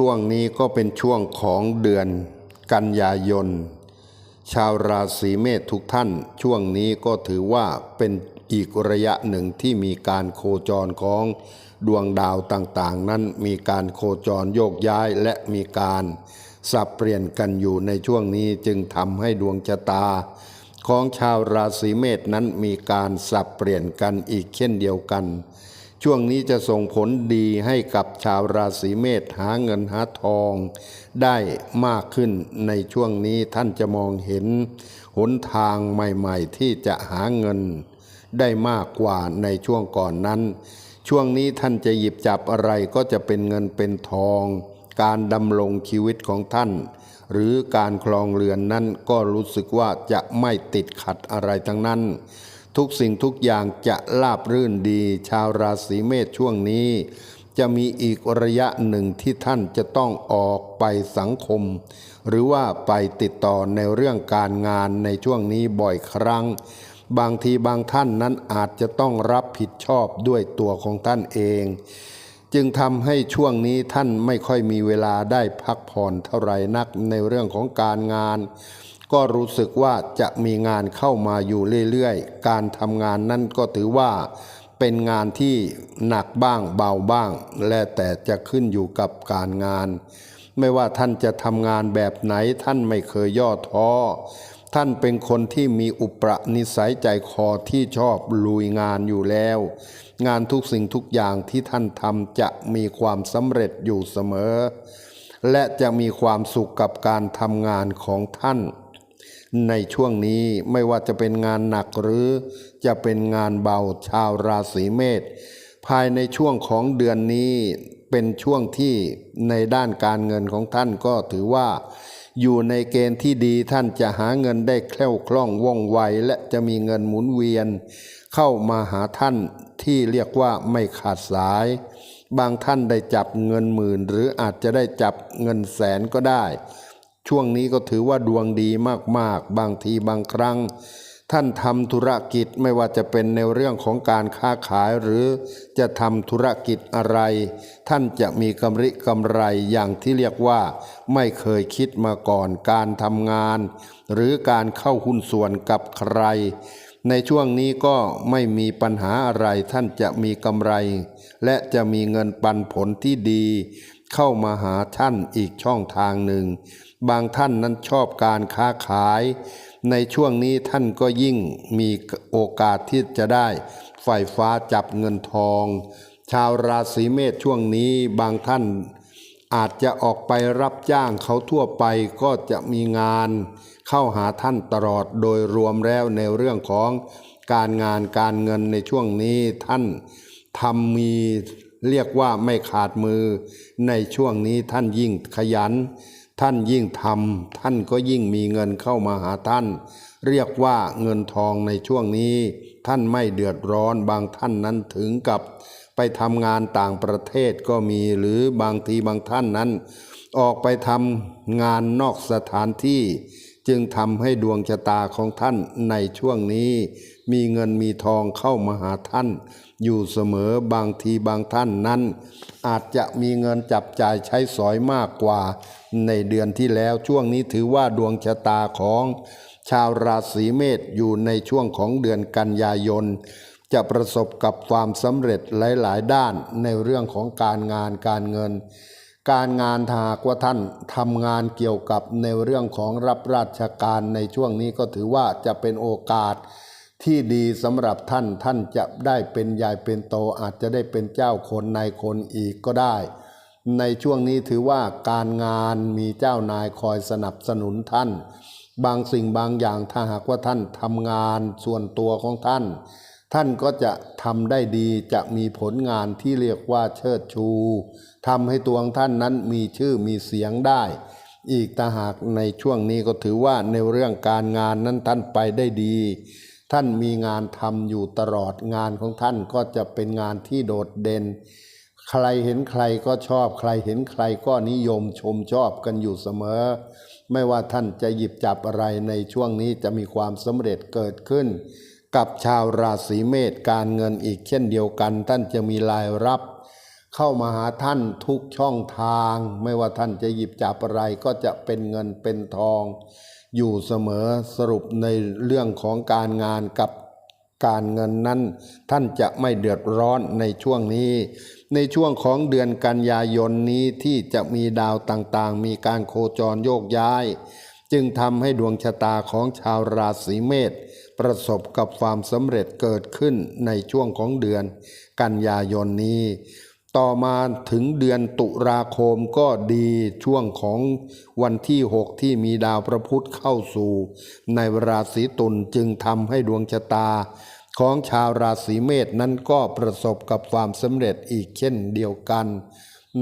ช่วงนี้ก็เป็นช่วงของเดือนกันยายน ชาวราศีเมษทุกท่าน ช่วงนี้ก็ถือว่าเป็นอีกระยะหนึ่งที่มีการโคจรของดวงดาวต่างๆ นั้นมีการโคจรโยกย้ายและมีการสับเปลี่ยนกันอยู่ในช่วงนี้จึงทำให้ดวงชะตา ของชาวราศีเมษนั้นมีการสับเปลี่ยนกันอีกเช่นเดียวกัน ช่วงนี้จะส่งผลดีให้กับชาวราศีเมษหาเงินหาทอง ได้มากขึ้นในช่วงนี้ท่านจะมองเห็น หนทางใหม่ๆ ที่จะหาเงิน ได้มากกว่าในช่วงก่อนนั้น ช่วงนี้ท่านจะหยิบจับอะไรก็จะเป็นเงินเป็นทอง การดำรงชีวิตของท่าน หรือการคลองเรือนนั้นก็รู้สึกว่าจะไม่ติดขัดอะไรทั้งนั้น ทุกสิ่งทุกอย่างจะราบรื่นดี ชาวราศีเมษช่วงนี้ จะมีอีกระยะหนึ่งที่ท่านจะต้องออกไปสังคม หรือว่าไปติดต่อในเรื่องการงานในช่วงนี้บ่อยครั้ง บางทีบางท่านนั้นอาจจะต้องรับผิดชอบด้วยตัวของท่านเอง จึงทำให้ช่วงนี้ท่านไม่ค่อยมีเวลาได้พักผ่อนเท่าไหร่นักในเรื่องของการงาน ก็รู้สึกว่าจะมีงานเข้ามาอยู่เรื่อยๆ การทำงานนั่นก็ถือว่าเป็นงานที่หนักบ้างเบาบ้าง และแต่จะขึ้นอยู่กับการงาน ไม่ว่าท่านจะทำงานแบบไหนท่านไม่เคยย่อท้อ ท่านเป็นคนที่มีอุปนิสัยใจคอที่ชอบลุยงานอยู่แล้ว งานทุกสิ่งทุกอย่างที่ท่านทำจะมีความสำเร็จอยู่เสมอ และจะมีความสุขกับการทำงานของท่าน ในช่วงนี้ไม่ว่าจะเป็นงานหนักหรือจะเป็นงานเบาชาวราศีเมษภายในช่วงของเดือนนี้เป็นช่วงที่ในด้านการเงินของท่านก็ถือว่า อยู่ในเกณฑ์ที่ดีท่านจะหาเงินได้แคล่วคล่องว่องไว และจะมีเงินหมุนเวียน เข้ามาหาท่านที่เรียกว่าไม่ขาดสาย บางท่านได้จับเงินหมื่น หรืออาจจะได้จับเงินแสนก็ได้ ช่วงนี้ก็ถือว่าดวงดีมากๆ บางทีบางครั้ง ท่านทำธุรกิจไม่ว่าจะเป็นในเรื่องของการค้าขายหรือจะทำธุรกิจอะไร ท่านจะมีกำไรกำไรอย่างที่เรียกว่า ไม่เคยคิดมาก่อนการทำงาน หรือการเข้าหุ้นส่วนกับใคร ในช่วงนี้ก็ไม่มีปัญหาอะไรท่านจะมีกำไร และจะมีเงินปันผลที่ดี เข้ามาหาท่านอีกช่องทางหนึ่ง บางท่านนั้นชอบการค้าขาย ในช่วงนี้ท่านก็ยิ่งมีโอกาสที่จะได้ไฟฟ้าจับเงินทอง ชาวราศีเมษช่วงนี้บางท่านอาจจะออกไปรับจ้างเขาทั่วไปก็จะมีงานเข้าหาท่านตลอดโดยรวมแล้วในเรื่องของการงานการเงินในช่วงนี้ท่านทำมีเรียกว่าไม่ขาดมือ ในช่วงนี้ท่านยิ่งขยัน ท่านยิ่งทำท่านก็ยิ่งมีเงินเข้ามาหาท่าน เรียกว่าเงินทองในช่วงนี้ ท่านไม่เดือดร้อนบางท่านนั้นถึงกับ ไปทำงานต่างประเทศก็มีหรือบางทีบางท่านนั้น ออกไปทำงานนอกสถานที่ จึงทำให้ดวงชะตาของท่านในช่วงนี้ มีเงินมีทองเข้ามาหาท่าน อยู่เสมอบางทีบางท่านนั้น อาจจะมีเงินจับจ่ายใช้สอยมากกว่า ในเดือนที่แล้วช่วงนี้ถือว่าดวงชะตาของ ชาวราศีเมษอยู่ในช่วงของเดือนกันยายน จะประสบกับความสำเร็จหลาย ๆ ด้านในเรื่องของการงานการเงินการงานหากว่าท่านทำงานเกี่ยวกับในเรื่องของรับราชการในช่วงนี้ก็ถือว่าจะเป็นโอกาส ที่ดีสำหรับท่านท่านจะได้เป็นใหญ่เป็นโตอาจจะได้เป็นเจ้าคนนายคนอีกก็ได้ ในช่วงนี้ถือว่าการงานมีเจ้านายคอยสนับสนุนท่าน บางสิ่งบางอย่างถ้าหากว่าท่านทำงานส่วนตัวของท่าน ท่านก็จะทำได้ดีจะมีผลงานที่เรียกว่าเชิดชูทำให้ตัวของท่านนั้นมีชื่อมีเสียงได้ อีกต่าหากในช่วงนี้ก็ถือว่าในเรื่องการงานนั้นท่านไปได้ดี ท่านมีงานทำอยู่ตลอดงานของท่านก็จะเป็นงานที่โดดเด่น ใครเห็นใครก็ชอบใครเห็นใครก็นิยมชมชอบกันอยู่เสมอ ไม่ว่าท่านจะหยิบจับอะไรในช่วงนี้จะมีความสำเร็จเกิดขึ้น กับชาวราศีเมษการเงินอีกเช่นเดียวกัน ท่านจะมีรายรับ เข้ามาหาท่านทุกช่องทาง ไม่ว่าท่านจะหยิบจับอะไรก็จะเป็นเงินเป็นทอง อยู่เสมอสรุปในเรื่องของการงานกับการเงินนั้น ท่านจะไม่เดือดร้อนในช่วงนี้ ในช่วงของเดือนกันยายนนี้ที่จะมีดาวต่างๆ มีการโคจรโยกย้าย จึงทำให้ดวงชะตาของชาวราศีเมษประสบกับความสำเร็จเกิดขึ้นในช่วงของเดือนกันยายนนี้ ต่อมาถึงเดือนตุลาคมก็ดีช่วงของวันที่ 6 ที่มีดาวพระพุธเข้าสู่ ในราศีตุลจึงทำให้ดวงชะตา ของชาวราศีเมษนั้นก็ประสบกับความสำเร็จอีกเช่นเดียวกัน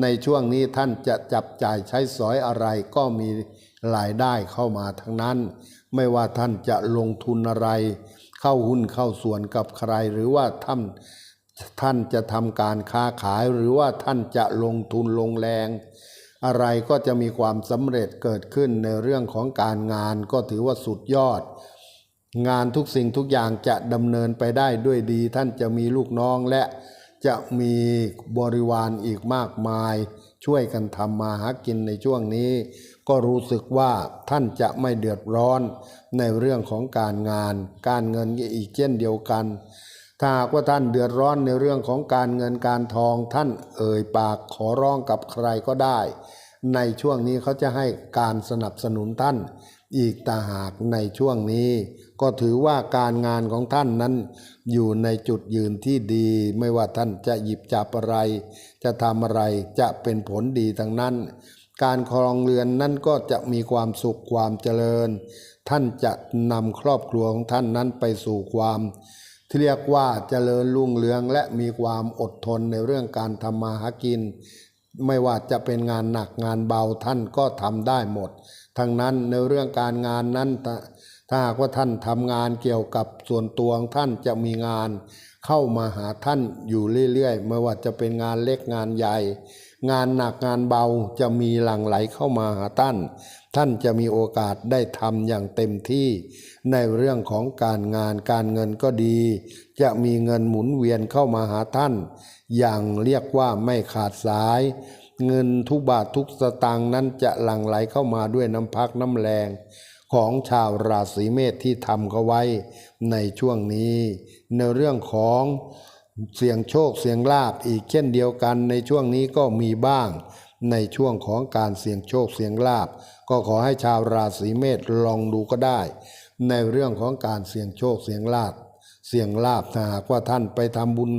ในช่วงนี้ท่านจะจับจ่ายใช้สอยอะไรก็มีรายได้เข้ามาทั้งนั้น ไม่ว่าท่านจะลงทุนอะไร เข้าหุ้นเข้าส่วนกับใครหรือว่าท่าน ท่านจะทำการค้าขายหรือว่าท่านจะลงทุนลงแรง อะไรก็จะมีความสำเร็จเกิดขึ้นในเรื่องของการงานก็ถือว่าสุดยอด งานทุกสิ่งทุกอย่างจะดำเนินไปได้ด้วยดี ท่านจะมีลูกน้องและจะมีบริวารอีกมากมาย ช่วยกันทำมาหากินในช่วงนี้ ก็รู้สึกว่าท่านจะไม่เดือดร้อนในเรื่องของการงาน การเงินอีกเช่นเดียวกัน ถ้าหากว่าท่านเดือดร้อนในเรื่องของการเงินการทองท่านเอ่ยปากขอร้องกับใครก็ได้ ในช่วงนี้เขาจะให้การสนับสนุนท่าน อีกต่าหากในช่วงนี้ ก็ถือว่าการงานของท่านนั้น อยู่ในจุดยืนที่ดี ไม่ว่าท่านจะหยิบจับอะไร จะทำอะไรจะเป็นผลดีทั้งนั้น การครองเรือนนั้นก็จะมีความสุขความเจริญ ท่านจะนำครอบครัวของท่านนั้นไปสู่ความ ที่เรียกว่าเจริญรุ่งเรืองและมีความอดทนในเรื่องการทำมาหากิน ไม่ว่าจะเป็นงานหนักงานเบาท่านก็ทำได้หมด ทั้งนั้นในเรื่องการงานนั้นถ้าถ้าหากว่าท่านทำงานเกี่ยวกับส่วนตัวของท่านจะมีงาน เข้ามาหาท่านอยู่เรื่อยๆ ไม่ว่าจะเป็นงานเล็กงานใหญ่ งานหนักงานเบาจะมีหลั่งไหลเข้ามาหาท่าน ท่านจะมีโอกาสได้ทำอย่างเต็มที่ ในเรื่องของการงานการเงินก็ดี จะมีเงินหมุนเวียนเข้ามาหาท่าน อย่างเรียกว่าไม่ขาดสาย เงินทุกบาททุกสตางค์นั้นจะหลั่งไหลเข้ามาด้วยน้ำพักน้ำแรงของชาวราศีเมษที่ทำเขาไว้ในช่วงนี้ ในเรื่องของเสียงโชคเสียงลาบอีกเช่นเดียวกันในช่วงนี้ก็มีบ้าง ในช่วงของการเสี่ยงโชคเสี่ยงลาบ ก็ขอให้ชาวราศีเมษลองดูก็ได้ ในเรื่องของการเสี่ยงโชคเสี่ยงลาบเสี่ยงลาบถ้าหากว่าท่านไปทำบุญ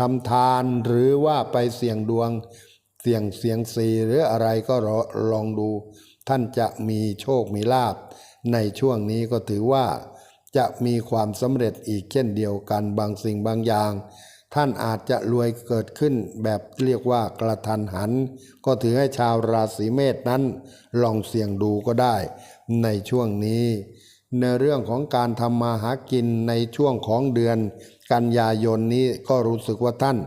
ทำทานหรือว่าไปเสี่ยงดวง เสี่ยงเสียงสีหรืออะไรก็รอลองดู ท่านจะมีโชคมีลาบ ในช่วงนี้ก็ถือว่า จะมีความสำเร็จอีกเช่นเดียวกันบางสิ่งบางอย่าง ท่านอาจจะรวยเกิดขึ้นแบบเรียกว่ากระทันหัน ก็ถือให้ชาวราศีเมษนั้นลองเสี่ยงดูก็ได้ ในช่วงนี้ ในเรื่องของการทำมาหากินในช่วงของเดือน กันยายนนี้ก็รู้สึกว่าท่าน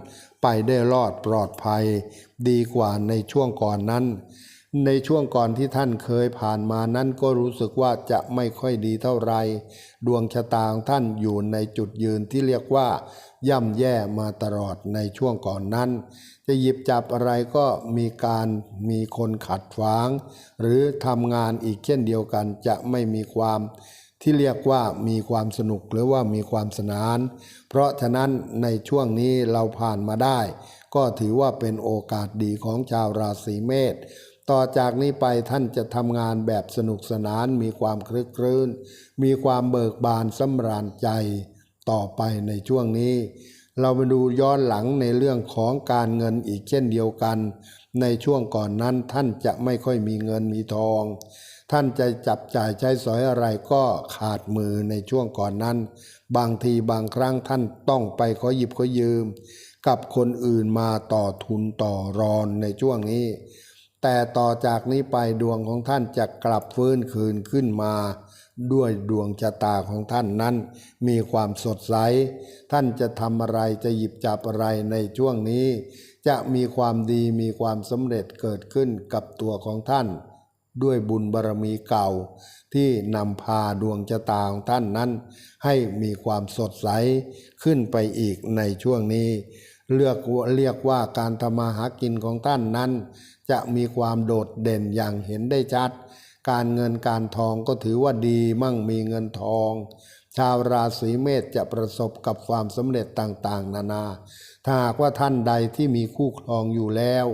ไปได้รอดปลอดภัย ดีกว่าในช่วงก่อนนั้น ในช่วงก่อนที่ท่านเคยผ่านมานั้นก็รู้สึกว่าจะไม่ค่อยดีเท่าไร ดวงชะตาของท่านอยู่ในจุดยืนที่เรียกว่า ย่ำแย่มาตลอดในช่วงก่อนนั้น จะหยิบจับอะไรก็มีการมีคนขัดขวาง หรือทำงานอีกเช่นเดียวกันจะไม่มีความที่เรียกว่ามีความสนุกหรือว่ามีความสนาน เพราะฉะนั้นในช่วงนี้เราผ่านมาได้ ก็ถือว่าเป็นโอกาสดีของชาวราศีเมษ ต่อจากนี้ไปท่านจะทำงานแบบสนุกสนานมีความคลึกครื้น มีความเบิกบานสำราญใจต่อไปในช่วงนี้ เรามาดูย้อนหลังในเรื่องของการเงินอีกเช่นเดียวกัน ในช่วงก่อนนั้นท่านจะไม่ค่อยมีเงินมีทอง ท่านจะจับจ่ายใช้สอยอะไรก็ขาดมือในช่วงก่อนนั้น บางทีบางครั้งท่านต้องไปขอหยิบขอยืม กับคนอื่นมาต่อทุนต่อรอนในช่วงนี้ แต่ต่อจากนี้ไปดวงของท่านจะกลับฟื้นคืนขึ้นมา ด้วยดวงชะตาของท่านนั้น มีความสดใส ท่านจะทำอะไรจะหยิบจับอะไรในช่วงนี้ จะมีความดีมีความสำเร็จเกิดขึ้นกับตัวของท่าน ด้วยบุญบารมีเก่า ที่นำพาดวงชะตาของท่านนั้น ให้มีความสดใสขึ้นไปอีกในช่วงนี้เลือกว่าเรียกว่าการทำมาหากินของท่านนั้น จะมีความโดดเด่นอย่างเห็นได้ชัด การเงินการทองก็ถือว่าดีมั่งมีเงินทอง ชาวราศีเมษจะประสบกับความสำเร็จต่างๆ นานา ถ้าหากว่าท่านใดที่มีคู่ครองอยู่แล้ว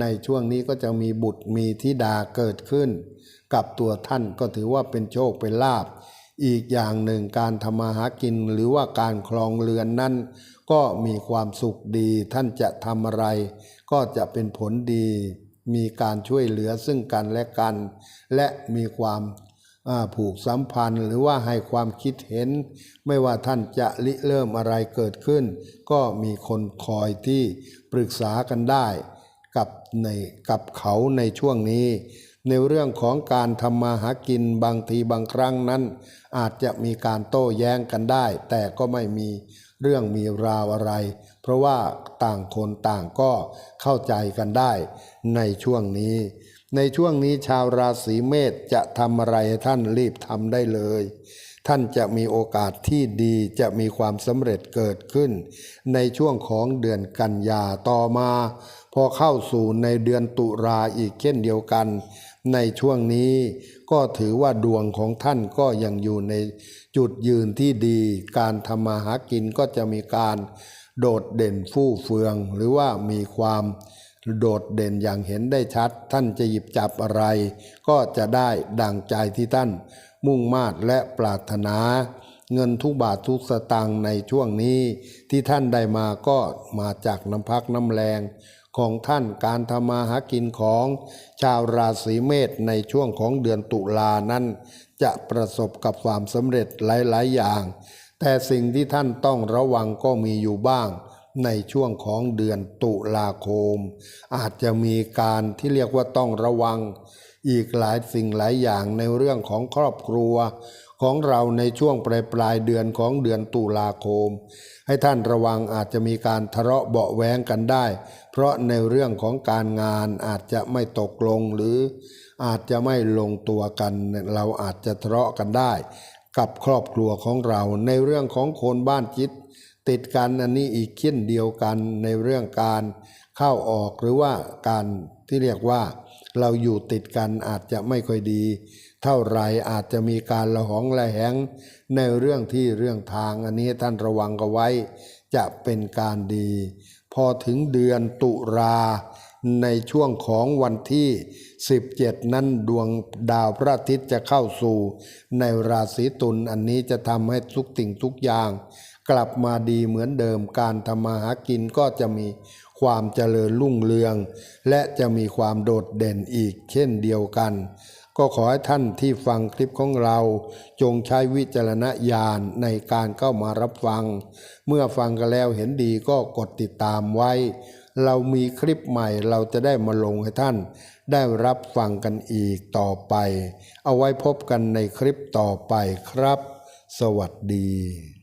ในช่วงนี้ก็จะมีบุตรมีธิดาเกิดขึ้น กับตัวท่านก็ถือว่าเป็นโชคเป็นลาภอีกอย่างหนึ่งการทำมาหากินหรือว่าการคลองเรือนนั้น ก็มีความสุขดีท่านจะทำอะไร ก็จะเป็นผลดี มีการช่วยเหลือซึ่งกันและกัน และมีความผูกสัมพันธ์ หรือว่าให้ความคิดเห็น ไม่ว่าท่านจะริเริ่มอะไรเกิดขึ้น ก็มีคนคอยที่ปรึกษากันได้กับในกับเขาในช่วงนี้ ในเรื่องของการทำมาหากินบางทีบางครั้งนั้น อาจจะมีการโต้แย้งกันได้ แต่ก็ไม่มีเรื่องมีราวอะไร ราะว่าต่างคนต่างก็เข้าใจกันได้ในช่วงนี้ ในช่วงนี้ชาวราศีเมษจะทำอะไรท่านรีบทำได้เลย ท่านจะมีโอกาสที่ดีจะมีความสำเร็จเกิดขึ้น ในช่วงของเดือนกันยาต่อมา พอเข้าสู่ในเดือนตุลาอีกเช่นเดียวกัน ในช่วงนี้ก็ถือว่าดวงของท่านก็ยังอยู่ใน จุดยืนที่ดี การทำมาหากินก็จะมีการโดดเด่นฟู่เฟือง หรือว่ามีความโดดเด่นอย่างเห็นได้ชัด ท่านจะหยิบจับอะไร ก็จะได้ดังใจที่ท่าน มุ่งมาดและปรารถนา เงินทุกบาททุกสตางค์ในช่วงนี้ ที่ท่านได้มาก็มาจากน้ำพักน้ำแรงของท่านการทำมาหากินของชาวราศีเมษในช่วงของเดือนตุลานั้น จะประสบกับความสำเร็จหลาย ๆ อย่าง แต่สิ่งที่ท่านต้องระวังก็มีอยู่บ้าง ในช่วงของเดือนตุลาคม อาจจะมีการที่เรียกว่าต้องระวัง อีกหลายสิ่งหลายอย่างในเรื่องของครอบครัว ของเราในช่วงปลายปลายเดือนของเดือนตุลาคม ให้ท่านระวังอาจจะมีการทะเลาะเบาะแวงกันได้ เพราะในเรื่องของการงานอาจจะไม่ตกลงหรือ อาจจะไม่ลงตัวกัน เราอาจจะทะเลาะกันได้ กับครอบครัวของเราในเรื่องของคนบ้านจิต ติดกันอันนี้อีกเช่นเดียวกันในเรื่องการเข้าออกหรือว่าการที่เรียกว่าเราอยู่ติดกันอาจจะไม่ค่อยดี เท่าไรอาจจะมีการละหองละแหงในเรื่องที่เรื่องทางอันนี้ท่านระวังกันไว้ จะเป็นการดี พอถึงเดือนตุลาในช่วงของวันที่ 17 นั้นดวงดาวพระอาทิตย์จะเข้าสู่ ในราศีตุลอันนี้จะทำให้ทุกสิ่งทุกอย่าง กลับมาดีเหมือนเดิมการทำมาหากินก็จะมีความเจริญรุ่งเรือง และจะมีความโดดเด่นอีกเช่นเดียวกัน ก็ขอให้ท่านที่ฟังคลิปของเรา จงใช้วิจารณญาณในการเข้ามารับฟัง เมื่อฟังกันแล้วเห็นดีก็กดติดตามไว้ เรามีคลิปใหม่เราจะได้มาลงให้ท่าน ได้รับฟังกันอีกต่อไป เอาไว้พบกันในคลิปต่อไปครับ สวัสดี